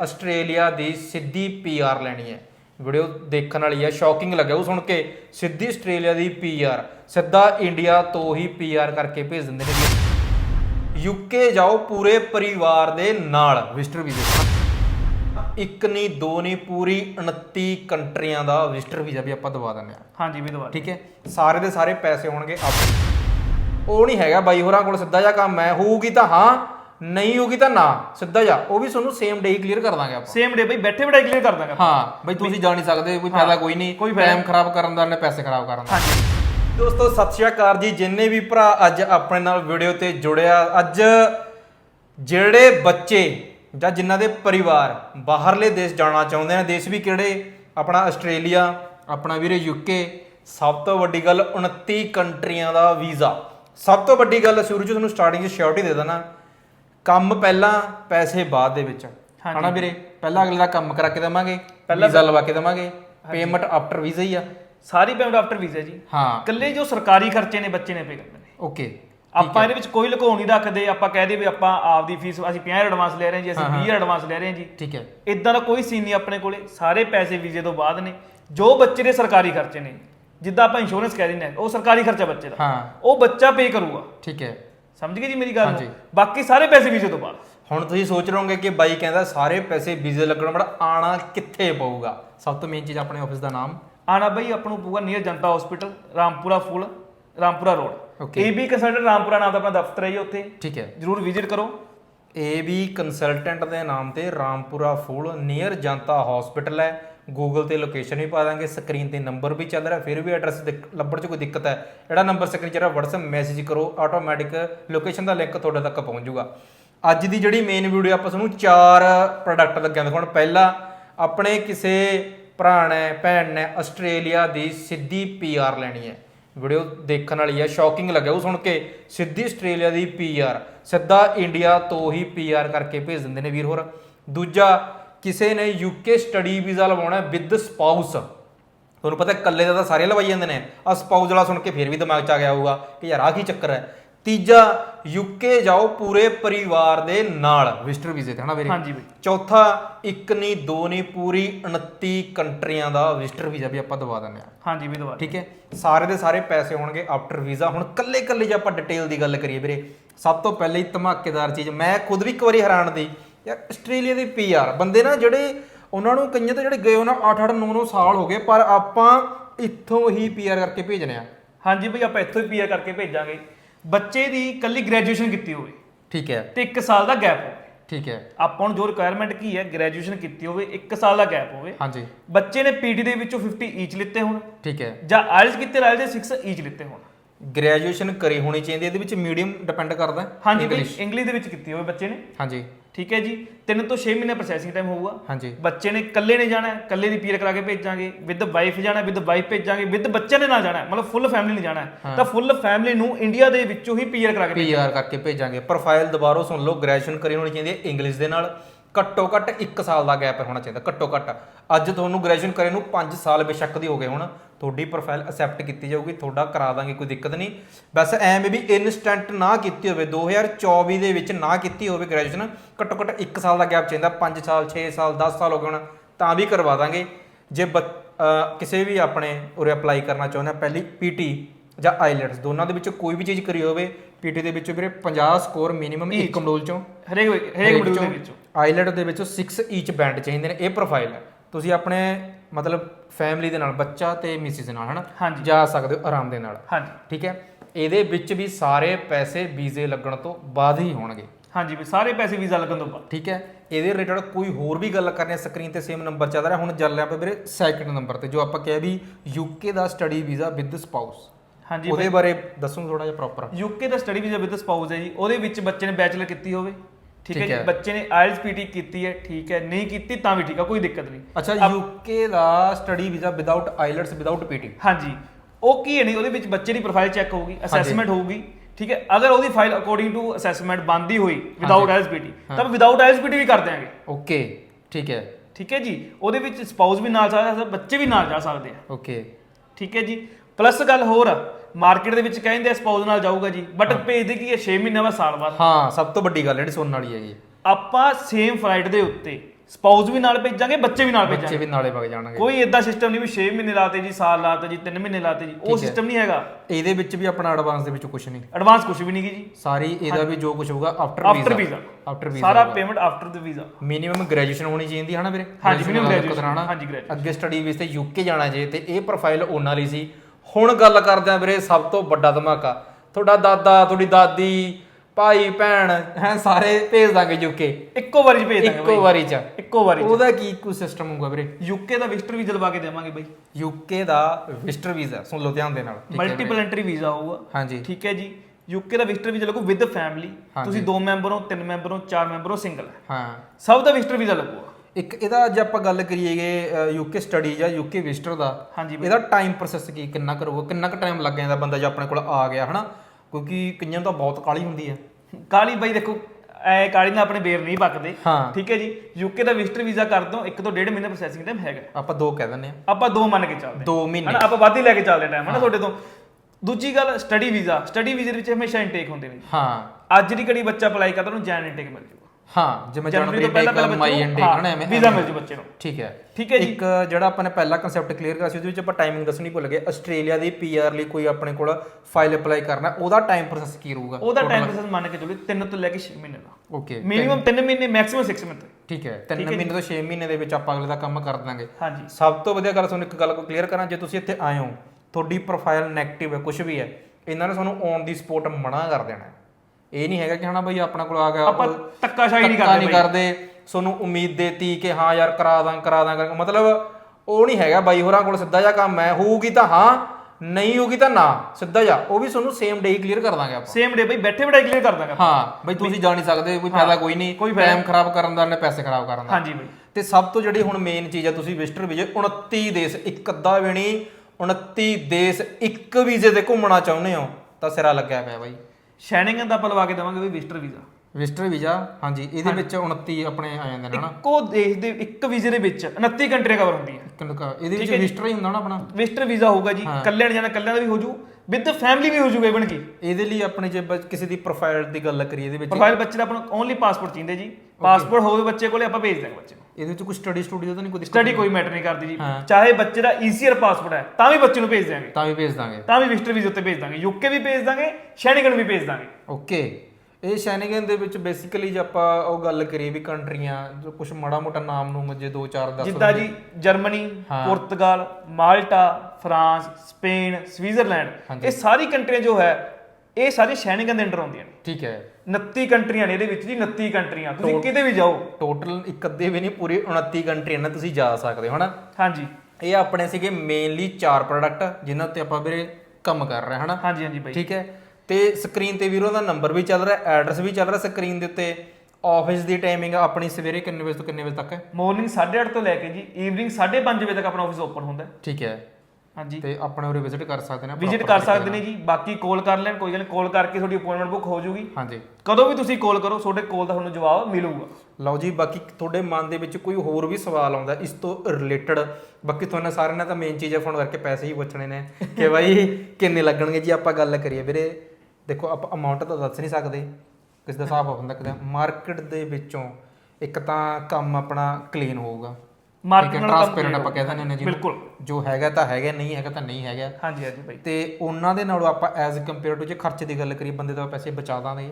Australia ਦੀ ਸਿੱਧੀ PR ਲੈਣੀ ਹੈ। ਵੀਡੀਓ ਦੇਖਣ ਵਾਲੀ ਹੈ ਸ਼ੌਕਿੰਗ ਲੱਗਿਆ ਉਹ ਸੁਣ ਕੇ। ਸਿੱਧੀ ਆਸਟ੍ਰੇਲੀਆ ਦੀ ਪੀਆਰ ਸਿੱਧਾ ਇੰਡੀਆ ਤੋਂ ਹੀ ਪੀਆਰ ਕਰਕੇ ਭੇਜ ਦਿੰਦੇ ਨੇ ਯੂਕੇ ਜਾਓ ਪੂਰੇ ਪਰਿਵਾਰ ਦੇ ਨਾਲ ਵਿਜ਼ਟਰ ਵੀਜ਼ੇ ਇੱਕ ਨਹੀਂ ਦੋ ਨਹੀਂ ਪੂਰੀ 29 ਕੰਟਰੀਆਂ ਦਾ ਵਿਜ਼ਟਰ ਵੀਜ਼ਾ ਵੀ ਆਪਾਂ ਦਵਾ ਦਿੰਦੇ ਆ ਹਾਂਜੀ ਵੀ ਦੁਬਾਰਾ ਠੀਕ ਹੈ? ਸਾਰੇ ਦੇ ਸਾਰੇ ਪੈਸੇ ਹੋਣਗੇ ਆਪ ਉਹ ਨਹੀਂ ਹੈਗਾ ਬਾਈ ਹੋਰਾਂ ਕੋਲ ਸਿੱਧਾ ਜਿਹਾ ਕੰਮ ਹੈ। ਹੋਊਗੀ ਤਾਂ ਹਾਂ ਨਹੀਂ ਹੋਊਗੀ ਤਾਂ ਨਾ ਸਿੱਧਾ ਜਾ ਉਹ ਵੀ ਤੁਹਾਨੂੰ ਸੇਮ ਡੇ ਹੀ ਕਲੀਅਰ ਕਰ ਦਾਂਗੇ ਆਪਾਂ। ਸੇਮ ਡੇ ਬਈ ਬੈਠੇ ਬਿਠਾਈ ਕਲੀਅਰ ਕਰ ਦਾਂਗਾ ਹਾਂ ਬਈ ਤੁਸੀਂ ਜਾ ਨਹੀਂ ਸਕਦੇ ਕੋਈ ਫਾਇਦਾ ਕੋਈ ਨਹੀਂ। ਕੋਈ ਫਾਇਦਾ ਟਾਈਮ ਖਰਾਬ ਕਰਨ ਦਾ ਨੇ ਪੈਸੇ ਖਰਾਬ ਕਰਨ ਦਾ। ਹਾਂਜੀ। ਦੋਸਤੋ ਸਤਿ ਸ਼੍ਰੀ ਅਕਾਲ ਜੀ ਜਿੰਨੇ ਵੀ ਭਰਾ ਅੱਜ ਆਪਣੇ ਨਾਲ ਵੀਡੀਓ ਤੇ ਜੁੜਿਆ ਅੱਜ ਜਿਹੜੇ ਬੱਚੇ ਜਾਂ ਜਿਨ੍ਹਾਂ ਦੇ ਪਰਿਵਾਰ ਬਾਹਰਲੇ ਦੇਸ਼ ਜਾਣਾ ਚਾਹੁੰਦੇ ਨੇ ਦੇਸ਼ ਵੀ ਕਿਹੜੇ? ਆਪਣਾ ਆਸਟ੍ਰੇਲੀਆ ਆਪਣਾ ਵੀਰੇ ਯੂਕੇ ਸਭ ਤੋਂ ਵੱਡੀ ਗੱਲ 29 ਕੰਟਰੀਆਂ ਦਾ ਵੀਜ਼ਾ। ਸਭ ਤੋਂ ਵੱਡੀ ਗੱਲ ਸ਼ੁਰੂ ਚ ਤੁਹਾਨੂੰ ਸਟਾਰਟਿੰਗ 'ਚ ਸ਼ਿਓਰਟੀ ਦੇ ਦੇਣਾ। ਕੰਮ ਪਹਿਲਾਂ ਪੈਸੇ ਬਾਅਦ ਦੇ ਵਿੱਚ। ਹਨਾ ਵੀਰੇ? ਪਹਿਲਾਂ ਅਗਲੇ ਦਾ ਕੰਮ ਕਰਾ ਕੇ ਦੇਵਾਂਗੇ ਵੀਜ਼ਾ ਲਵਾ ਕੇ ਦੇਵਾਂਗੇ ਪੇਮੈਂਟ ਆਫਟਰ ਵੀਜ਼ਾ ਹੀ ਆ। ਸਾਰੀ ਪੇਮੈਂਟ ਆਫਟਰ ਵੀਜ਼ਾ ਜੀ। ਹਾਂ। ਇਕੱਲੇ ਜੋ ਸਰਕਾਰੀ ਖਰਚੇ ਨੇ ਬੱਚੇ ਨੇ ਪੇ ਕਰਨੇ ਨੇ। ਓਕੇ ਆਪਾਂ ਇਹਦੇ ਵਿੱਚ ਕੋਈ ਲੁਕਾਉ ਨਹੀਂ ਰੱਖਦੇ ਆਪਾਂ ਕਹਿ ਦੇ ਵੀ ਆਪਾਂ ਆਪਦੀ ਫੀਸ ਅਸੀਂ 50 ਐਡਵਾਂਸ ਲੈ ਰਹੇ ਹਾਂ ਜੀ ਅਸੀਂ 20 ਐਡਵਾਂਸ ਲੈ ਰਹੇ ਹਾਂ ਜੀ। ਠੀਕ ਹੈ। ਇਦਾਂ ਦਾ ਕੋਈ ਸੀਨ ਨਹੀਂ ਆਪਣੇ ਕੋਲੇ। ਸਾਰੇ ਪੈਸੇ ਵੀਜ਼ੇ ਤੋਂ ਬਾਅਦ ਨੇ। ਜੋ ਬੱਚੇ ਦੇ ਸਰਕਾਰੀ ਖਰਚੇ ਨੇ ਜਿੱਦਾਂ ਆਪਾਂ ਇੰਸ਼ੋਰੈਂਸ ਕਹਿ ਦਿੰਦੇ ਹਾਂ ਉਹ ਸਰਕਾਰੀ ਖਰਚਾ ਬੱਚੇ ਦਾ। ਹਾਂ। ਉਹ ਬੱਚਾ ਪੇ ਕਰੂਗਾ। ਠੀਕ ਹੈ। ਸਮਝ ਗਏ ਜੀ ਮੇਰੀ ਗੱਲ। ਬਾਕੀ ਸਾਰੇ ਪੈਸੇ ਵੀਜ਼ੇ ਤੋਂ ਬਾਅਦ। ਹੁਣ ਤੁਸੀਂ ਸੋਚ ਰਹੇ ਹੋਗੇ ਕਿ ਬਾਈ ਕਹਿੰਦਾ ਸਾਰੇ ਪੈਸੇ ਵੀਜ਼ੇ ਲੱਗਣ ਬੜਾ ਆਣਾ ਕਿੱਥੇ ਪਊਗਾ? ਸਭ ਤੋਂ ਮੇਨ ਚੀਜ਼ ਆਪਣੇ ਆਫਿਸ ਦਾ ਨਾਮ। ਆਣਾ ਬਈ ਆਪਾਂ ਨੂੰ ਪਊਗਾ near Janata hospital Rampura Phul Rampura road. AB consultant Rampura ਨਾਮ ਦਾ ਆਪਣਾ ਦਫ਼ਤਰ ਹੈ ਜੀ ਉੱਥੇ। ਠੀਕ ਹੈ। ਜਰੂਰ ਵਿਜ਼ਿਟ ਕਰੋ। ਇਹ ਵੀ ਕੰਸਲਟੈਂਟ ਦੇ ਨਾਮ ਤੇ ਰਾਮਪੁਰਾ ਫੂਲ ਨੀਅਰ ਜਨਤਾ ਹਸਪੀਟਲ ਹੈ। ਗੂਗਲ ਤੇ ਲੋਕੇਸ਼ਨ ਵੀ ਪਾ ਦਾਂਗੇ ਸਕਰੀਨ ਤੇ ਨੰਬਰ ਵੀ ਚੱਲ ਰਿਹਾ, ਫਿਰ ਵੀ ਐਡਰੈਸ ਲੱਭਣ 'ਚ ਕੋਈ ਦਿੱਕਤ ਹੈ। ਜਿਹੜਾ ਨੰਬਰ ਸਕਰੀਨ 'ਚ ਰਿਹਾ WhatsApp ਮੈਸੇਜ ਕਰੋ ਆਟੋਮੈਟਿਕ ਲੋਕੇਸ਼ਨ ਦਾ ਲਿੰਕ ਤੁਹਾਡੇ ਤੱਕ ਪਹੁੰਚ ਜਾਊਗਾ। ਅੱਜ ਦੀ ਜਿਹੜੀ ਮੇਨ ਵੀਡੀਓ ਆਪਾਂ ਤੁਹਾਨੂੰ ਚਾਰ ਪ੍ਰੋਡਕਟ ਲੱਗਿਆ ਦਿਖਾਉਣ। ਪਹਿਲਾ, ਆਪਣੇ ਕਿਸੇ ਭਰਾ ਨੇ, ਭੈਣ ਨੇ ਆਸਟ੍ਰੇਲੀਆ ਦੀ ਸਿੱਧੀ ਪੀਆਰ ਲੈਣੀ ਹੈ। ਵੀਡੀਓ ਦੇਖਣ ਵਾਲੀ ਹੈ ਸ਼ੌਕਿੰਗ ਲੱਗਿਆ ਉਹ ਸੁਣ ਕੇ। ਸਿੱਧੀ ਆਸਟ੍ਰੇਲੀਆ ਦੀ ਪੀਆਰ ਸਿੱਧਾ ਇੰਡੀਆ ਤੋਂ ਹੀ ਪੀਆਰ ਕਰਕੇ ਭੇਜ ਦਿੰਦੇ ਨੇ ਵੀਰ ਹੋਰ। ਦੂਜਾ ਕਿਸੇ ਨੇ ਯੂਕੇ ਸਟੱਡੀ ਵੀਜ਼ਾ ਲਵਾਉਣਾ ਵਿਦ ਸਪਾਊਸ ਤੁਹਾਨੂੰ ਪਤਾ ਇਕੱਲੇ ਦਾ ਤਾਂ ਸਾਰੇ ਲਵਾਈ ਜਾਂਦੇ ਨੇ। ਆ ਸਪਾਊਸ ਵਾਲਾ ਸੁਣ ਕੇ ਫਿਰ ਵੀ ਦਿਮਾਗ 'ਚ ਆ ਗਿਆ ਹੋਊਗਾ ਕਿ ਯਾਰ ਆ ਕੀ ਚੱਕਰ ਹੈ। ਤੀਜਾ ਯੂਕੇ ਜਾਓ ਪੂਰੇ ਪਰਿਵਾਰ ਦੇ ਨਾਲ ਵਿਜ਼ਟਰ ਵੀਜ਼ੇ ਤੇ ਹਨਾ ਵੀਰੇ? ਹਾਂਜੀ ਬਈ। ਚੌਥਾ ਇੱਕ ਨਹੀਂ ਦੋ ਨਹੀਂ ਪੂਰੀ 29 ਕੰਟਰੀਆਂ ਦਾ ਵਿਜ਼ਟਰ ਵੀਜ਼ਾ ਵੀ ਆਪਾਂ ਦਵਾ ਦਿੰਦੇ ਆ ਹਾਂਜੀ ਵੀ ਦੁਬਾਰਾ ਠੀਕ ਹੈ? ਸਾਰੇ ਦੇ ਸਾਰੇ ਪੈਸੇ ਹੋਣਗੇ ਆਫਟਰ ਵੀਜ਼ਾ ਹੁਣ ਕੱਲੇ ਕੱਲੇ ਜੇ ਆਪਾਂ ਡਿਟੇਲ ਦੀ ਗੱਲ ਕਰੀਏ ਵੀਰੇ ਸਭ ਤੋਂ ਪਹਿਲੇ ਹੀ ਧਮਾਕੇਦਾਰ ਚੀਜ਼ ਮੈਂ ਖੁਦ ਵੀ ਇੱਕ ਵਾਰੀ ਹੈਰਾਨ ਦੀ ਯਾਰ ਆਸਟ੍ਰੇਲੀਆ ਦੀ ਪੀਆਰ ਬੰਦੇ ਨਾ ਜਿਹੜੇ ਉਹਨਾਂ ਨੂੰ ਕਈਆਂ ਤਾਂ ਜਿਹੜੇ ਗਏ ਉਹਨਾਂ 8-8 9-9 ਸਾਲ ਹੋ ਗਏ ਪਰ ਆਪਾਂ ਇੱਥੋਂ ਹੀ ਪੀਆਰ ਕਰਕੇ ਭੇਜਨੇ ਆ। ਹਾਂਜੀ ਬਈ ਆਪਾਂ ਇੱਥੋਂ ਹੀ ਪੀਆਰ ਕਰਕੇ ਭੇਜਾਂਗੇ। ਬੱਚੇ ਦੀ ਕੱਲੀ ਗ੍ਰੈਜੂਏਸ਼ਨ ਕੀਤੀ ਹੋਵੇ। ਠੀਕ ਹੈ। ਤੇ 1 ਸਾਲ ਦਾ ਗੈਪ ਹੋਵੇ। ਠੀਕ ਹੈ। ਆਪਾਂ ਨੂੰ ਜੋ ਰਿਕੁਆਇਰਮੈਂਟ ਕੀ ਹੈ ਗ੍ਰੈਜੂਏਸ਼ਨ ਕੀਤੀ ਹੋਵੇ 1 ਸਾਲ ਦਾ ਗੈਪ ਹੋਵੇ। ਹਾਂਜੀ। ਬੱਚੇ ਨੇ ਪੀਟੀ ਦੇ ਵਿੱਚੋਂ 50 ਈਚ ਲਿੱਤੇ ਹੋਣ। ਠੀਕ ਹੈ। ਜਾਂ ਆਇਲਸ ਕੀਤੇ ਆਇਲਸ ਦੇ 6 ਈਚ ਲਿੱਤੇ ਹੋਣ। ਗ੍ਰੈਜੂਏਸ਼ਨ ਕਰੀ ਹੋਣੀ ਚਾਹੀਦੀ ਹੈ, ਇਹਦੇ ਵਿੱਚ ਮੀਡੀਅਮ ਡਿਪੈਂਡ ਕਰਦਾ ਹੈ ਹਾਂਜੀ ਬਈ ਇੰਗਲਿਸ਼ ਦੇ ਵਿੱਚ ਕੀਤੀ ਹੋਵੇ ਬੱਚੇ ਨੇ। ਹਾਂਜੀ। ਠੀਕ ਹੈ ਜੀ। 3 ਤੋਂ 6 ਮਹੀਨੇ ਪ੍ਰੋਸੈਸਿੰਗ ਟਾਈਮ ਹੋਊਗਾ। ਹਾਂਜੀ। ਬੱਚੇ ਨੇ ਇਕੱਲੇ ਨੇ ਜਾਣਾ ਹੈ ਇਕੱਲੇ ਦੀ ਪੀਰ ਕਰਾ ਕੇ ਭੇਜਾਂਗੇ ਵਿਦ ਵਾਈਫ ਜਾਣਾ ਵਿਦ ਵਾਈਫ ਭੇਜਾਂਗੇ ਵਿਦ ਬੱਚੇ ਦੇ ਨਾਲ ਜਾਣਾ ਹੈ ਮਤਲਬ ਫੁੱਲ ਫੈਮਿਲੀ ਨੇ ਜਾਣਾ ਹੈ। ਤਾਂ ਫੁੱਲ ਫੈਮਿਲੀ ਨੂੰ ਇੰਡੀਆ ਦੇ ਵਿੱਚੋਂ ਹੀ ਪੀਰ ਕਰਾ ਕੇ ਪੀਆਰ ਕਰਕੇ ਭੇਜਾਂਗੇ। ਪ੍ਰੋਫਾਈਲ ਦੁਬਾਰਾ ਸੁਣ ਲਓ ਗ੍ਰੈਜੂਏਸ਼ਨ ਕਰੀ ਹੋਣੀ ਚਾਹੀਦੀ ਹੈ ਇੰਗਲਿਸ਼ ਦੇ ਨਾਲ। ਘੱਟੋ ਘੱਟ 1 ਸਾਲ ਦਾ ਗੈਪ ਹੋਣਾ ਚਾਹੀਦਾ, ਘੱਟੋ ਘੱਟ। ਅੱਜ ਤੁਹਾਨੂੰ ਗ੍ਰੈਜੂਏਸ਼ਨ ਕਰੇ ਨੂੰ 5 ਸਾਲ ਬੇਸ਼ੱਕ ਦੀ ਹੋ ਗਏ ਹੁਣ। ਤੁਹਾਡੀ ਪ੍ਰੋਫਾਈਲ ਅਸੈਪਟ ਕੀਤੀ ਜਾਊਗੀ, ਤੁਹਾਡਾ ਕਰਾ ਦਾਂਗੇ, ਕੋਈ ਦਿੱਕਤ ਨਹੀਂ। ਬਸ ਐਵੇਂ ਵੀ ਇਨਸਟੈਂਟ ਨਾ ਕੀਤੀ ਹੋਵੇ 2024 ਦੇ ਵਿੱਚ ਨਾ ਕੀਤੀ ਹੋਵੇ ਗ੍ਰੈਜੂਏਸ਼ਨ ਘੱਟੋ ਘੱਟ 1 ਸਾਲ ਦਾ ਗੈਪ ਚਾਹੀਦਾ। 5 ਸਾਲ 6 ਸਾਲ 10 ਸਾਲ ਹੋ ਗਏ ਹੁਣ, ਤਾਂ ਵੀ ਕਰਵਾ ਦਾਂਗੇ। ਜੇ ਬੱਚ- ਕਿਸੇ ਵੀ ਆਪਣੇ ਉਰੇ ਅਪਲਾਈ ਕਰਨਾ ਚਾਹੁੰਦੇ ਆ, ਪਹਿਲੀ ਪੀਟੀ ਜਾਂ ਆਈਲੈਟਸ ਦੋਨਾਂ ਦੇ ਵਿੱਚੋਂ ਕੋਈ ਵੀ ਚੀਜ਼ ਕਰੀ ਹੋਵੇ ਪੀਟੀ ਦੇ ਵਿੱਚੋਂ ਵੀਰੇ 50 ਸਕੋਰ ਮਿਨੀਮਮ ਇੱਕ ਮੋਡਿਊਲ ਚੋਂ। ਹਰੇਕ ਹਰੇਕ ਮੋਡਿਊਲ ਦੇ ਵਿੱਚੋਂ। ਆਈਲੈਟ ਦੇ ਵਿੱਚੋਂ 6 ਈਚ ਬੈਂਡ ਚਾਹੀਦੇ ਨੇ ਇਹ ਪ੍ਰੋਫਾਈਲ ਹੈ। ਤੁਸੀਂ ਆਪਣੇ ਮਤਲਬ ਫੈਮਿਲੀ ਦੇ ਨਾਲ ਬੱਚਾ ਤੇ ਮਿਸਿਸ ਨਾਲ ਹਨਾ? ਹਾਂਜੀ। ਜਾ ਸਕਦੇ ਹੋ ਆਰਾਮ ਦੇ ਨਾਲ। ਹਾਂਜੀ। ਠੀਕ ਹੈ? ਇਹਦੇ ਵਿੱਚ ਵੀ ਸਾਰੇ ਪੈਸੇ ਵੀਜ਼ੇ ਲੱਗਣ ਤੋਂ ਬਾਅਦ ਹੀ ਹੋਣਗੇ। ਹਾਂਜੀ ਵੀ ਸਾਰੇ ਪੈਸੇ ਵੀਜ਼ਾ ਲੱਗਣ ਤੋਂ ਬਾਅਦ। ਠੀਕ ਹੈ? ਇਹਦੇ ਰਿਲੇਟਡ ਕੋਈ ਹੋਰ ਵੀ ਗੱਲ ਕਰਨੀ ਹੈ ਸਕਰੀਨ ਤੇ ਸੇਮ ਨੰਬਰ ਚੱਲ ਰਿਹਾ। ਹੁਣ ਚੱਲ ਰਿਹਾ ਆਪਾਂ ਵੀਰੇ ਸੈਕਿੰਡ ਨੰਬਰ ਤੇ ਜੋ ਆਪਾਂ ਕਿਹਾ ਵੀ ਯੂਕੇ ਦਾ ਸਟੱਡੀ ਵੀਜ਼ਾ ਵਿਦ ਸਪਾਊਸ ਹਾਂਜੀ ਉਹਦੇ ਬਾਰੇ ਦੱਸੋ ਥੋੜਾ ਜਿਹਾ ਪ੍ਰੋਪਰ ਯੂਕੇ ਦਾ ਸਟੱਡੀ ਵੀਜ਼ਾ ਵਿਦ ਸਪਾਊਸ ਹੈ ਜੀ। ਉਹਦੇ ਵਿੱਚ ਬੱਚੇ ਨੇ ਬੈਚਲਰ ਕੀਤੀ ਹੋਵੇ। ਠੀਕ ਹੈ ਜੀ। ਬੱਚੇ ਨੇ ਆਇਲਸ ਪੀਟੀ ਕੀਤੀ ਹੈ। ਠੀਕ ਹੈ। ਨਹੀਂ ਕੀਤੀ ਤਾਂ ਵੀ ਠੀਕ ਹੈ ਕੋਈ ਦਿੱਕਤ ਨਹੀਂ। ਅੱਛਾ ਯੂਕੇ ਦਾ study visa without IELTS without PT ਹਾਂਜੀ। ਉਹ ਕੀ ਹੈ ਨਹੀਂ ਉਹਦੇ ਵਿੱਚ ਬੱਚੇ ਦੀ ਪ੍ਰੋਫਾਈਲ ਚੈੱਕ ਹੋਊਗੀ ਅਸੈਸਮੈਂਟ ਹੋਊਗੀ। ਠੀਕ ਹੈ? ਅਗਰ ਉਹਦੀ ਫਾਈਲ ਅਕੋਰਡਿੰਗ ਟੂ ਅਸੈਸਮੈਂਟ ਬੰਦੀ ਹੋਈ ਵਿਦਆਊਟ ਐਲਐਸਪੀਟੀ ਤਾਂ ਵਿਦਆਊਟ ਐਲਐਸਪੀਟੀ ਵੀ ਕਰ ਦਿਆਂਗੇ। ਓਕੇ ਠੀਕ ਹੈ। ਠੀਕ ਹੈ ਜੀ? ਉਹਦੇ ਵਿੱਚ ਸਪਾਊਸ ਵੀ ਨਾਲ ਜਾ ਸਕਦਾ ਬੱਚੇ ਵੀ ਨਾਲ ਜਾ ਸਕਦੇ ਆ। ਓਕੇ ਠੀਕ ਹੈ ਜੀ? ਪਲੱਸ ਗੱਲ ਹੋਰ ਆ। ਮਾਰਕੀਟ ਦੇ ਵਿੱਚ ਕਹਿੰਦੇ ਸਪਾਊਸ ਨਾਲ ਜਾਊਗਾ ਜੀ ਬਟ ਭੇਜਦੇ ਕੀ ਹੈ? 6 ਮਹੀਨੇ ਬਾਅਦ ਸਾਲ ਬਾਅਦ। ਹਾਂ ਸਭ ਤੋਂ ਵੱਡੀ ਗੱਲ ਜਿਹੜੀ ਸੁਣਨ ਵਾਲੀ ਹੈਗੀ। ਆਪਾਂ ਸੇਮ ਫਲਾਈਟ ਦੇ ਉੱਤੇ ਸਪਾਊਸ ਵੀ ਨਾਲ ਭੇਜਾਂਗੇ ਬੱਚੇ ਵੀ ਨਾਲ ਬੱਚੇ ਭੇਜਾਂਗੇ। ਵੀ ਨਾਲੇ ਵਗ ਜਾਣਗੇ। ਕੋਈ ਇਦਾਂ ਸਿਸਟਮ ਨਹੀਂ ਵੀ 6 ਮਹੀਨੇ ਲਾਤੇ ਜੀ ਸਾਲ ਲਾਤੇ ਜੀ 3 ਮਹੀਨੇ ਲਾਤੇ ਜੀ ਉਹ ਸਿਸਟਮ ਨਹੀਂ ਹੈਗਾ। ਇਹਦੇ ਵਿੱਚ ਵੀ ਆਪਣਾ ਐਡਵਾਂਸ ਦੇ ਵਿੱਚ ਕੁਝ ਨਹੀਂ। ਐਡਵਾਂਸ ਕੁਝ ਵੀ ਨਹੀਂ ਗੀ ਜੀ। ਸਾਰੀ ਇਹਦਾ ਵੀ ਜੋ ਕੁਝ ਹੋਊਗਾ after after visa after visa ਸਾਰਾ payment after the visa minimum graduation ਹੋਣੀ ਚਾਹੀਦੀ ਹੈ ਨਾ ਵੀਰੇ? ਹਾਂਜੀ, minimum graduation। ਹਾਂਜੀ, graduation। ਅੱਗੇ ਸਟੱਡੀ ਵੀਸ ਤੇ ਯੂਕੇ ਜਾਣਾ ਜੇ ਤੇ ਇਹ ਪ੍ਰੋਫਾਈਲ ਉਹਨਾਂ ਲਈ ਸੀ। ਹੁਣ ਗੱਲ ਕਰਦੇ ਆ ਵੀਰੇ ਸਭ ਤੋਂ ਵੱਡਾ ਧਮਾਕਾ। ਤੁਹਾਡਾ ਦਾਦਾ ਤੁਹਾਡੀ ਦਾਦੀ ਭਾਈ ਭੈਣ ਹੈ ਸਾਰੇ ਭੇਜ ਦਾਂਗੇ ਯੂਕੇ ਇੱਕੋ ਵਾਰੀ 'ਚ ਭੇਜ ਦਾਂਗੇ ਇੱਕੋ ਵਾਰੀ ਚ। ਇੱਕੋ ਵਾਰੀ ਉਹਦਾ ਕੀ ਕੁ ਸਿਸਟਮ ਹੋਊਗਾ ਵੀਰੇ? ਯੂਕੇ ਦਾ ਵਿਜ਼ਟਰ ਵੀਜ਼ਾ ਲਵਾ ਕੇ ਦੇਵਾਂਗੇ ਬਾਈ। ਯੂਕੇ ਦਾ ਵਿਜ਼ਟਰ ਵੀਜ਼ਾ ਸੁਣ ਲਓ ਧਿਆਨ ਦੇ ਨਾਲ। ਠੀਕ ਹੈ ਵੀਰੇ? ਮਲਟੀਪਲ ਐਂਟਰੀ ਵੀਜ਼ਾ ਹੋਊਗਾ। ਹਾਂਜੀ। ਠੀਕ ਹੈ ਜੀ। ਯੂਕੇ ਦਾ ਵਿਜ਼ਟਰ ਵੀਜ਼ਾ ਲੱਗੂ ਵਿਦ ਫੈਮਿਲੀ ਤੁਸੀਂ ਦੋ ਮੈਂਬਰ ਹੋ ਤਿੰਨ ਮੈਂਬਰ ਹੋ ਚਾਰ ਮੈਂਬਰ ਹੋ ਸਿੰਗਲ ਹਾਂ। ਸਭ ਦਾ ਵਿਜ਼ਟਰ ਵੀਜ਼ਾ ਲੱਗੂਗਾ। ਇੱਕ ਇਹਦਾ ਅੱਜ ਆਪਾਂ ਗੱਲ ਕਰੀਏਗੇ ਯੂਕੇ ਸਟੱਡੀ ਜਾਂ ਯੂਕੇ ਵਿਜ਼ਟਰ ਦਾ ਹਾਂਜੀ ਇਹਦਾ ਟਾਈਮ ਪ੍ਰੋਸੈਸ ਕੀ ਕਿੰਨਾ ਕਰੂਗਾ ਕਿੰਨਾ ਕੁ ਟਾਈਮ ਲੱਗ ਜਾਂਦਾ ਬੰਦਾ ਜੇ ਆਪਣੇ ਕੋਲ ਆ ਗਿਆ ਹਨਾ? ਕਿਉਂਕਿ ਕਈਆਂ ਨੂੰ ਤਾਂ ਬਹੁਤ ਕਾਲੀ ਹੁੰਦੀ ਹੈ ਕਾਲੀ ਬਾਈ ਦੇਖੋ ਐ ਕਾਲੀ ਨਾਲ ਆਪਣੇ ਬੇਰ ਨਹੀਂ ਪੱਕਦੇ। ਹਾਂ। ਠੀਕ ਹੈ ਜੀ? ਯੂਕੇ ਦਾ ਵਿਜ਼ਟਰ ਵੀਜ਼ਾ ਕਰ ਦੋ ਇੱਕ ਤੋਂ ਡੇਢ ਮਹੀਨੇ ਪ੍ਰੋਸੈਸਿੰਗ ਟਾਈਮ ਹੈਗਾ। ਆਪਾਂ ਦੋ ਕਹਿ ਦਿੰਦੇ ਆ ਆਪਾਂ ਦੋ ਮੰਨ ਕੇ ਚੱਲਦੇ ਦੋ ਮਹੀਨੇ। ਹਨਾ? ਆਪਾਂ ਵੱਧ ਹੀ ਲੈ ਕੇ ਚੱਲਦੇ ਟਾਈਮ ਹਨਾ ਤੁਹਾਡੇ ਤੋਂ? ਦੂਜੀ ਗੱਲ ਸਟੱਡੀ ਵੀਜ਼ਾ ਸਟੱਡੀ ਵੀਜ਼ੇ ਵਿੱਚ ਹਮੇਸ਼ਾ ਇਨਟੇਕ ਹੁੰਦੇ ਨੇ। ਹਾਂ। ਅੱਜ ਦੀ ਘੜੀ ਬੱਚਾ ਅਪਲਾਈ ਕਰਦਾ ਉਹਨੂੰ ਜੈਨ ਇਨਟੇਕ ਮਿਲ ਜੂਗਾ। ਹਾਂ ਜਿਵੇਂ ਜਨਵਰੀ ਤੋਂ ਪਹਿਲਾਂ ਪਹਿਲਾਂ ਮਾਈ ਐਂਡ ਨੂੰ ਹਨਾ ਐਵੇਂ ਵੀਜ਼ਾ ਮਿਲ ਜੂ ਬੱਚੇ ਨੂੰ। ਠੀਕ ਹੈ। ਠੀਕ ਹੈ ਜੀ। ਇੱਕ ਜਿਹੜਾ ਆਪਾਂ ਨੇ ਪਹਿਲਾ ਕਨਸੈਪਟ ਕਲੀਅਰ ਕਰਿਆ ਸੀ ਉਹਦੇ ਵਿੱਚ ਆਪਾਂ ਟਾਈਮਿੰਗ ਦੱਸਣੀ ਭੁੱਲ ਗਏ। ਆਸਟ੍ਰੇਲੀਆ ਦੀ ਪੀਆਰ ਲਈ ਕੋਈ ਆਪਣੇ ਕੋਲ ਫਾਈਲ ਅਪਲਾਈ ਕਰਨਾ ਉਹਦਾ ਟਾਈਮ ਪ੍ਰੋਸੈਸ ਕੀ ਰਹੂਗਾ? ਉਹਦਾ ਟਾਈਮ ਪ੍ਰੋਸੈਸ ਮੰਨ ਕੇ ਚੱਲੋ 3 ਤੋਂ ਲੈ ਕੇ 6 ਮਹੀਨੇ ਦਾ। ਓਕੇ ਮਿਨੀਮਮ 3 ਮਹੀਨੇ ਮੈਕਸਿਮਮ 6 ਮਹੀਨੇ ਠੀਕ ਹੈ। 3 ਮਹੀਨੇ ਤੋਂ 6 ਮਹੀਨੇ ਦੇ ਵਿੱਚ ਆਪਾਂ ਅਗਲੇ ਦਾ ਕੰਮ ਕਰ ਦਾਂਗੇ। ਹਾਂਜੀ। ਸਭ ਤੋਂ ਵਧੀਆ ਗੱਲ ਤੁਹਾਨੂੰ ਇੱਕ ਗੱਲ ਕੋ ਕਲੀਅਰ ਕਰਾਂ ਜੇ ਤੁਸੀਂ ਇੱਥੇ ਆਏ ਹੋ ਤੁਹਾਡੀ ਪ੍ਰੋਫਾਈਲ 네ਗੇਟਿਵ ਹੈ ਕੁਝ ਵੀ ਹੈ ਇਹਨਾਂ ਨੇ ਤੁਹਾਨੂੰ ਔਨ ਦੀ ਸਪੋਰਟ ਮਨਾ ਕਰ ਦੇਣਾ ਹੈ। ਇਹ ਨਹੀਂ ਹੈਗਾ ਕਿ ਹਨਾ ਬਈ ਆਪਣਾ ਕੋਲ ਆ ਗਿਆ ਆਪਾਂ ਧੱਕਾਸ਼ਾਹੀ ਨਹੀਂ ਕਰਦੇ ਨਹੀਂ ਕਰਦੇ ਤੁਹਾਨੂੰ ਉਮੀਦ ਦੇਤੀ ਕਿ ਹਾਂ ਯਾਰ ਕਰਾ ਦਾਂ ਕਰਾ ਦਾਂ ਕਰਕੇ। ਮਤਲਬ ਉਹ ਨਹੀਂ ਹੈਗਾ ਬਾਈ ਹੋਰਾਂ ਕੋਲ ਸਿੱਧਾ ਜਿਹਾ ਕੰਮ ਹੈ ਹੋਊਗੀ ਤਾਂ ਹਾਂ ਨਹੀਂ ਹੋਊਗੀ ਤਾਂ ਨਾ ਸਿੱਧਾ ਜਿਹਾ। ਉਹ ਵੀ ਤੁਹਾਨੂੰ ਸੇਮ ਡੇ ਹੀ ਕਲੀਅਰ ਕਰ ਦਾਂਗੇ ਆਪਾਂ। ਸੇਮ ਡੇ ਬਈ ਬੈਠੇ ਬਿਠਾਈ ਕਲੀਅਰ ਕਰ ਦਾਂਗਾ ਹਾਂ ਬਈ ਤੁਸੀਂ ਜਾ ਨਹੀਂ ਸਕਦੇ ਕੋਈ ਫਾਇਦਾ ਕੋਈ ਨਹੀਂ। ਕੋਈ ਟਾਈਮ ਖਰਾਬ ਕਰਨ ਦਾ ਨਾ ਪੈਸੇ ਖਰਾਬ ਕਰਨ ਦਾ। ਹਾਂਜੀ ਬਈ। ਤੇ ਸਭ ਤੋਂ ਜਿਹੜੀ ਹੁਣ ਮੇਨ ਚੀਜ਼ ਆ ਤੁਸੀਂ ਵਿਜ਼ਟਰ ਵੀਜ਼ੇ 29 ਦੇਸ਼ ਇੱਕ ਅੱਧਾ ਵੀ ਨਹੀਂ 29 ਦੇਸ਼ ਇੱਕ ਵੀਜ਼ੇ ਤੇ ਘੁੰਮਣਾ ਚਾਹੁੰਦੇ ਹੋ ਤਾਂ ਸਿਰਾ ਲੱਗਿਆ ਪਿਆ ਬਾਈ। ਸ਼ੈਨਿੰਗਨ ਦਾ ਆਪਾਂ ਲਵਾ ਕੇ ਦੇਵਾਂਗੇ ਬਈ ਵਿਜ਼ਟਰ ਵੀਜ਼ਾ। ਵਿਜ਼ਟਰ ਵੀਜ਼ਾ ਹਾਂਜੀ ਇਹਦੇ ਵਿੱਚ 29 ਆਪਣੇ ਆ ਜਾਂਦੇ ਨੇ ਹਨਾ? ਇੱਕੋ ਦੇਸ਼ ਦੇ ਇੱਕ ਵੀਜ਼ੇ ਦੇ ਵਿੱਚ 29 ਕੰਟਰੀਆਂ ਕਵਰ ਹੁੰਦੀਆਂ। ਕਿੰਨਾ ਕੁ- ਇਹਦੇ ਵਿੱਚ ਵਿਜ਼ਟਰ ਹੀ ਹੁੰਦਾ ਨਾ ਆਪਣਾ? ਵਿਜ਼ਟਰ ਵੀਜ਼ਾ ਹੋਊਗਾ ਜੀ ਕੱਲਿਆਂ ਜਾਣਾ ਕੱਲਿਆਂ ਦਾ ਵੀ ਹੋ ਜੂ ਵਿਦ ਫੈਮਿਲੀ ਵੀ ਹੋ ਜੂਗਾ ਇਵਨ ਕੀ। ਇਹਦੇ ਲਈ ਆਪਣੇ ਜੇ ਕਿਸੇ ਦੀ ਪ੍ਰੋਫਾਈਲ ਦੀ ਗੱਲ ਕਰੀਏ ਇਹਦੇ ਵਿੱਚ ਪ੍ਰੋਫਾਈਲ ਬੱਚੇ ਦਾ ਆਪਣਾ ਓਨਲੀ ਪਾਸਪੋਰਟ ਚਾਹੀਦਾ ਜੀ। ਪਾਸਪੋਰਟ ਹੋਵੇ ਬੱਚੇ ਕੋਲੇ ਆਪਾਂ ਭੇਜ ਦਾਂਗੇ ਬੱਚੇ ਨੂੰ। ਇਹਦੇ ਵਿੱਚ ਕੋਈ ਸਟੱਡੀ ਸਟੂਡੀਓ ਤਾਂ ਨਹੀਂ ਕੋਈ ਸਟੱਡੀ ਕੋਈ ਮੈਟਰ ਨਹੀਂ ਕਰਦੀ ਜੀ। ਚਾਹੇ ਬੱਚੇ ਦਾ ਈਸੀਆਰ ਪਾਸਪੋਰਟ ਹੈ ਤਾਂ ਵੀ ਬੱਚੇ ਨੂੰ ਭੇਜ ਦਿਆਂਗੇ। ਤਾਂ ਵੀ ਭੇਜ ਦਾਂਗੇ। ਤਾਂ ਵੀ ਵਿਜ਼ਟਰ ਵੀਜ਼ੇ ਉੱਤੇ ਭੇਜ ਦਾਂਗੇ। ਯੂਕੇ ਵੀ ਭੇਜ ਦਾਂਗੇ ਸ਼ੈਨਿਗਨ ਵੀ ਭੇਜ ਦਾਂਗੇ। ਓਕੇ ਇਹ ਸ਼ੈਨਿਗਨ ਦੇ ਵਿੱਚ ਬੇਸਿਕਲੀ ਜੇ ਆਪਾਂ ਉਹ ਗੱਲ ਕਰੀਏ ਵੀ ਕੰਟਰੀਆਂ ਜੋ ਕੁਝ ਮਾੜਾ ਮੋਟਾ ਨਾਮ ਨੂੰ ਮੱਜੇ 2 4 10 ਜਿੱਦਾਂ ਜੀ ਜਰਮਨੀ ਪੁਰਤਗਾਲ ਮਾਲਟਾ ਫਰਾਂਸ ਸਪੇਨ ਸਵਿਟਜ਼ਰਲੈਂਡ ਇਹ ਸਾਰੀ ਕੰਟਰੀਆਂ ਜੋ ਹੈ ਇਹ ਸਾਰੀ ਸ਼ੈਨਿਗਨ ਦੇ ਅੰਡਰ ਆਉਂਦੀਆਂ ਨੇ। ਠੀਕ ਹੈ। 29 ਕੰਟਰੀਆਂ ਨੇ ਇਹਦੇ ਵਿੱਚ ਜੀ 29 ਕੰਟਰੀਆਂ। ਤੁਸੀਂ ਕਿਤੇ ਵੀ ਜਾਓ। ਟੋਟਲ ਇੱਕ ਅੱਧੇ ਵੀ ਨਹੀਂ ਪੂਰੀ 29 ਕੰਟਰੀਆਂ ਨਾਲ ਤੁਸੀਂ ਜਾ ਸਕਦੇ ਹੋ ਹਨਾ? ਹਾਂਜੀ। ਇਹ ਆਪਣੇ ਸੀਗੇ ਮੇਨਲੀ ਚਾਰ ਪ੍ਰੋਡਕਟ ਜਿਨ੍ਹਾਂ ਤੇ ਆਪਾਂ ਵੀਰੇ ਕੰਮ ਕਰ ਰਹੇ ਹਨਾ? ਹਾਂਜੀ ਹਾਂਜੀ ਬਾਈ। ਠੀਕ ਹੈ? ਤੇ ਸਕਰੀਨ ਤੇ ਵੀਰੋ ਦਾ ਨੰਬਰ ਵੀ ਚੱਲ ਰਿਹਾ ਐਡਰੈਸ ਵੀ ਚੱਲ ਰਿਹਾ ਸਕਰੀਨ ਦੇ ਉੱਤੇ। ਆਫਿਸ ਦੀ ਟਾਈਮਿੰਗ ਆਪਣੀ ਸਵੇਰੇ ਕਿੰਨੇ ਵਜੇ ਤੋਂ ਕਿੰਨੇ ਵਜੇ ਤੱਕ ਹੈ? ਮਾਰਨਿੰਗ 8:30 ਤੋਂ ਲੈ ਕੇ ਜੀ ਈਵਨਿੰਗ 5:30 ਵਜੇ ਤੱਕ ਆਪਣਾ ਆਫਿਸ ਓਪਨ ਹੁੰਦਾ ਠੀਕ ਹੈ। ਹਾਂਜੀ। ਤੇ ਆਪਣੇ ਉਰੇ ਵਿਜ਼ਿਟ ਕਰ ਸਕਦੇ ਨੇ ਵਿਜ਼ਿਟ ਕਰ ਸਕਦੇ ਨੇ ਜੀ ਬਾਕੀ ਕਾਲ ਕਰ ਲੈਣ ਕੋਈ ਗੱਲ ਕਾਲ ਕਰਕੇ ਤੁਹਾਡੀ ਅਪਾਇੰਟਮੈਂਟ ਬੁੱਕ ਹੋ ਜਾਊਗੀ ਹਾਂਜੀ। ਕਦੋਂ ਵੀ ਤੁਸੀਂ ਕਾਲ ਕਰੋ ਤੁਹਾਡੇ ਕਾਲ ਦਾ ਤੁਹਾਨੂੰ ਜਵਾਬ ਮਿਲੂਗਾ। ਲਓ ਜੀ ਬਾਕੀ ਤੁਹਾਡੇ ਮਨ ਦੇ ਵਿੱਚ ਕੋਈ ਹੋਰ ਵੀ ਸਵਾਲ ਆਉਂਦਾ ਇਸ ਤੋਂ ਰਿਲੇਟਡ ਬਾਕੀ ਤੁਹਾਨੂੰ ਸਾਰਿਆਂ ਨੇ ਤਾਂ ਮੇਨ ਚੀਜ਼ ਹੈ ਫੋਨ ਕਰਕੇ ਪੈਸੇ ਹੀ ਪੁੱਛਣੇ ਨੇ ਕਿ ਬਾਈ ਕਿੰਨੇ ਲੱਗਣਗੇ ਜੀ ਆਪਾਂ ਗੱਲ ਕਰੀਏ। ਵੀਰੇ ਦੇਖੋ ਆਪਾਂ ਅਮਾਉਂਟ ਤਾਂ ਦੱਸ ਨਹੀਂ ਸਕਦੇ ਕਿਸ ਦਾ ਹਿਸਾਬ ਹੁੰਦਾ ਕਿਤੇ ਮਾਰਕੀਟ ਦੇ ਵਿੱਚੋਂ ਇੱਕ ਤਾਂ ਕੰਮ ਆਪਣਾ ਕਲੀਨ ਹੋਊਗਾ। ਮਾਰਕੀਟ ਨਾਲ ਟ੍ਰਾਂਸਪੇਰੈਂਟ ਆਪਾਂ ਕਹਿ ਦਿੰਦੇ ਨੇ ਜੀ ਬਿਲਕੁਲ। ਜੋ ਹੈਗਾ ਤਾਂ ਹੈਗਾ ਨਹੀਂ ਹੈਗਾ ਤਾਂ ਨਹੀਂ ਹੈਗਾ। ਹਾਂਜੀ ਹਾਂਜੀ ਬਾਈ। ਤੇ ਉਹਨਾਂ ਦੇ ਨਾਲੋਂ ਆਪਾਂ ਐਜ਼ ਕੰਪੇਅਰ ਟੂ ਜੇ ਖਰਚੇ ਦੀ ਗੱਲ ਕਰੀਏ ਬੰਦੇ ਦਾ ਪੈਸੇ ਬਚਾ ਦਾਂਗੇ।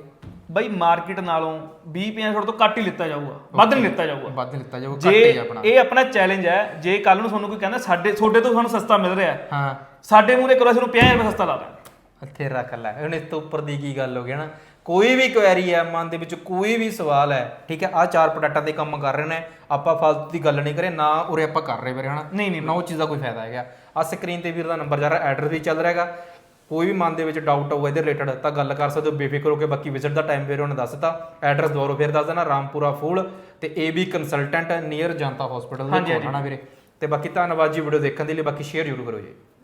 ਬਾਈ ਮਾਰਕੀਟ ਨਾਲੋਂ 20 50 ਤੁਹਾਡੇ ਤੋਂ ਘੱਟ ਹੀ ਲਿੱਤਾ ਜਾਊਗਾ। ਵੱਧ ਨਹੀਂ ਲਿੱਤਾ ਜਾਊਗਾ। ਵੱਧ ਲਿੱਤਾ ਜਾਊਗਾ ਘੱਟ ਹੀ ਆਪਣਾ। ਇਹ ਆਪਣਾ ਚੈਲੰਜ ਹੈ ਜੇ ਕੱਲ ਨੂੰ ਤੁਹਾਨੂੰ ਕੋਈ ਕਹਿੰਦਾ ਸਾਡੇ ਤੁਹਾਡੇ ਤੋਂ ਸਾਨੂੰ ਸਸਤਾ ਮਿਲ ਰਿਹਾ ਹੈ ਸਾਡੇ ਮੂਹਰੇ ਕਰੋ ਅਸੀਂ ਨੂੰ 50 ਰੁਪਏ ਸਸਤਾ ਲਾ ਦਾਂਗੇ। ਇੱਥੇ ਰੱਖ ਲੈ ਹੁਣ ਇਸ ਤੋਂ ਉੱਪਰ ਦੀ ਕੀ ਗੱਲ ਹੋ ਗਈ ਨਾ? ਕੋਈ ਵੀ ਕੁਐਰੀ ਹੈ ਮਨ ਦੇ ਵਿੱਚ ਕੋਈ ਵੀ ਸਵਾਲ ਹੈ ਠੀਕ ਹੈ ਆ ਚਾਰ ਪ੍ਰੋਡਕਟਾਂ ਦੇ ਕੰਮ ਕਰ ਰਹੇ ਨੇ ਆਪਾਂ ਫालतू ਦੀ ਗੱਲ ਨਹੀਂ ਕਰੇ ਨਾ ਉਰੇ ਆਪਾਂ ਕਰ ਰਹੇ ਵੀਰੇ ਹਨਾ? ਨਹੀਂ ਨਹੀਂ ਨਾ ਉਹ ਚੀਜ਼ ਦਾ ਕੋਈ ਫਾਇਦਾ ਹੈਗਾ। ਆ ਸਕਰੀਨ ਤੇ ਵੀਰ ਦਾ ਨੰਬਰ ਜਾ ਰਿਹਾ ਐਡਰੈਸ ਵੀ ਚੱਲ ਰਿਹਾ ਹੈਗਾ ਕੋਈ ਵੀ ਮਨ ਦੇ ਵਿੱਚ ਡਾਊਟ ਹੋਊਗਾ ਇਹਦੇ ਰਿਲੇਟਡ ਤਾਂ ਗੱਲ ਕਰ ਸਕਦੇ ਹੋ ਬੇਫਿਕਰ ਹੋ ਕੇ ਬਾਕੀ ਵਿਜ਼ਿਟ ਦਾ ਟਾਈਮ ਵੀਰੇ ਉਹਨੇ ਦੱਸਤਾ। ਐਡਰੈਸ ਦੁਬਾਰਾ ਫਿਰ ਦੱਸ ਦੇਣਾ ਰਾਮਪੁਰਾ ਫੂਲ ਤੇ AB consultant near Janata hospital ਦੇ ਕੋਲ ਹਨਾ ਵੀਰੇ? ਤੇ ਬਾਕੀ ਧੰਨਵਾਦ ਜੀ ਵੀਡੀਓ ਦੇਖਣ ਦੇ ਲਈ ਬਾਕੀ ਸ਼ੇਅਰ ਜ਼ਰੂਰ ਕਰੋ ਜੀ।